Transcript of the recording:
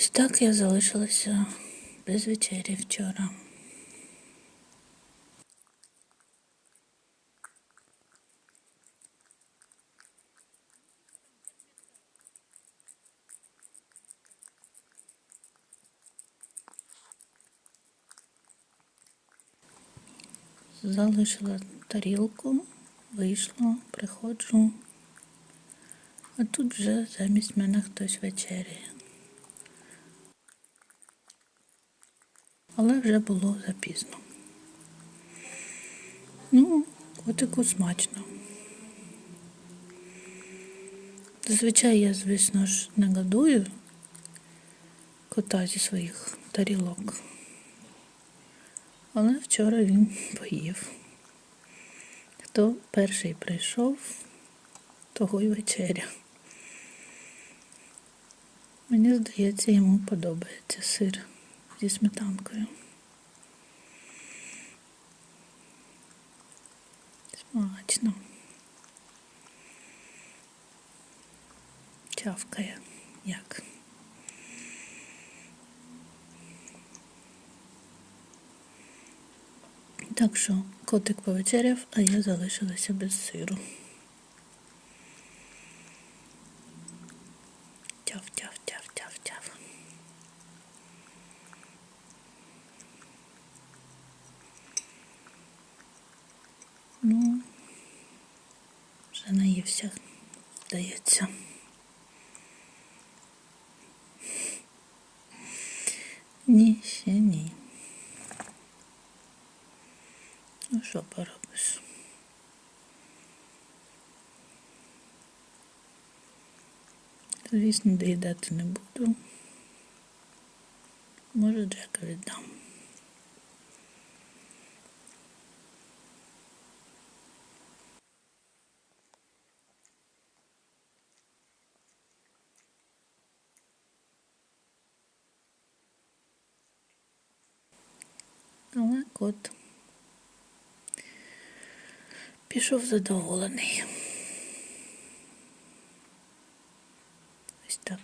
Ось так я залишилася без вечері вчора. Залишила тарілку, вийшла, приходжу, а тут вже замість мене хтось вечеряє. Але вже було запізно. Ну, котику смачно. Зазвичай я, звісно ж, не годую кота зі своїх тарілок. Але вчора він поїв. Хто перший прийшов, того й вечеря. Мені здається, йому подобається сир зі сметанкою. Смачно. Чавкає. Як? Так що котик повечеряв, а я залишилася без сиру. Тяв, вже наївся, здається. Ні, ще ні. Ну, що поробиш? Звісно, доїдати не буду. Може, Джека віддам. але кот пішов задоволений. Ось так.